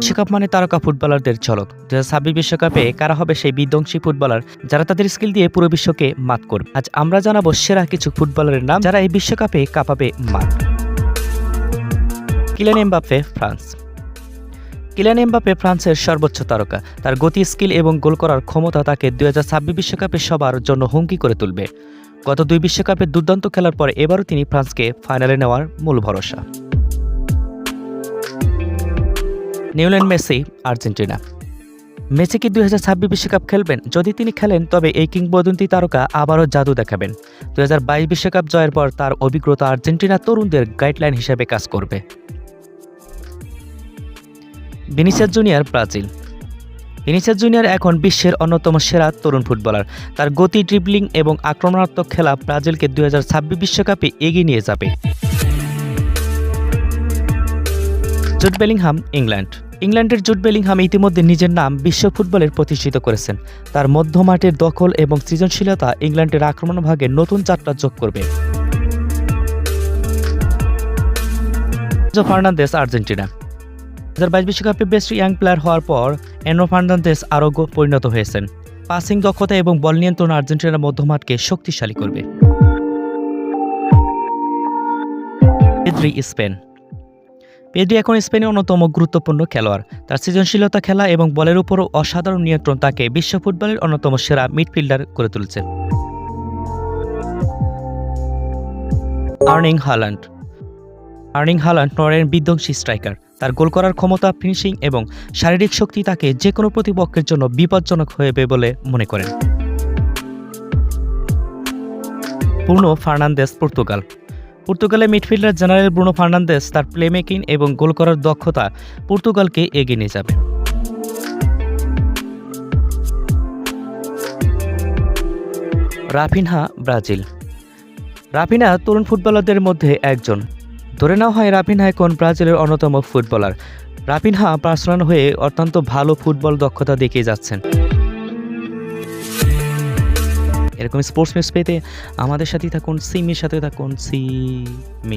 বিশ্বকাপ মানে তারকা ফুটবলারদের ঝলক। দু হাজার বিশ্বকাপে কারা হবে সেই বিধ্বংসী ফুটবলার, যারা তাদের স্কিল দিয়ে পুরো বিশ্বকে মাত করবে। আজ আমরা জানাব সেরা কিছু ফুটবলারের নাম, যারা এই বিশ্বকাপে কাঁপাবে মাঠ Kylian Mbappe, France. Kylian Mbappe ফ্রান্সের সর্বোচ্চ তারকা। তার গতি, স্কিল এবং গোল করার ক্ষমতা তাকে ছাব্বিশ বিশ্বকাপে সবার জন্য হুমকি করে তুলবে। গত দুই বিশ্বকাপে দুর্দান্ত খেলার পর এবারও তিনি ফ্রান্সকে ফাইনালে নেওয়ার মূল ভরসা। Newland Messi, Argentina. মেসি কি দুই বিশ্বকাপ খেলবেন? যদি তিনি খেলেন, তবে এই কিংবদন্তি তারকা আবারও জাদু দেখাবেন। দু বিশ্বকাপ জয়ের পর তার অভিজ্ঞতা আর্জেন্টিনা তরুণদের গাইডলাইন হিসেবে কাজ করবে। Vinicius junior, Brazil. Vinicius junior এখন বিশ্বের অন্যতম সেরা তরুণ ফুটবলার। তার গতি ড্রিবলিং এবং আক্রমণাত্মক খেলা ব্রাজিলকে দুই বিশ্বকাপে এগিয়ে নিয়ে যাবে। Jude Bellingham, England. ইংল্যান্ডের জুট বেলিংহাম ইতিমধ্যে নিজের নাম বিশ্ব ফুটবলের প্রতিষ্ঠিত করেছেন। তার মধ্যমাঠের দখল এবং সৃজনশীলতা ইংল্যান্ডের আক্রমণ ভাগে নতুন যাত্রা যোগ করবে। Fernandez, Argentina. দু হাজার বাইশ বিশ্বকাপে বেস্ট ইয়াং প্লেয়ার হওয়ার পর এনো ফার্নান্দেস আরোগ্য পরিণত হয়েছেন। পাসিং দক্ষতা এবং বল নিয়ন্ত্রণ আর্জেন্টিনার মধ্যমাঠকে শক্তিশালী করবে। Pedri, Spain. পেদ্রি এখন স্পেনের অন্যতম গুরুত্বপূর্ণ খেলোয়াড়। তার সৃজনশীলতা খেলা এবং বলের উপরও অসাধারণ নিয়ন্ত্রণ তাকে বিশ্ব ফুটবলের অন্যতম সেরা মিডফিল্ডার করে তুলছে। Erling Haaland. আর্নিং হালান্ড নরের বিধ্বংসী স্ট্রাইকার। তার গোল করার ক্ষমতা ফিনিশিং এবং শারীরিক শক্তি তাকে যে কোনো প্রতিপক্ষের জন্য বিপজ্জনক হয়ে বলে মনে করেন। পূর্ণ ফার্নান্দেস পর্তুগাল। পর্তুগালের মিডফিল্ডার জেনারেল ব্রুনো ফার্নান্দেস তার প্লেমেকিং এবং গোল করার দক্ষতা পর্তুগালকে এগিয়ে নিয়ে যাবে। Raphinha, Brazil. রাফিনা তরুণ ফুটবলারদের মধ্যে একজন। ধরে নেওয়া হয় রাফিনহা এখন ব্রাজিলের অন্যতম ফুটবলার। রাফিনহা পার্সোনাল হয়ে অত্যন্ত ভালো ফুটবল দক্ষতা দেখিয়ে যাচ্ছেন। এরকম স্পোর্টস নিউজ পেতে আমাদের সাথেই থাকুন, সিমির সাথে থাকুন সিমি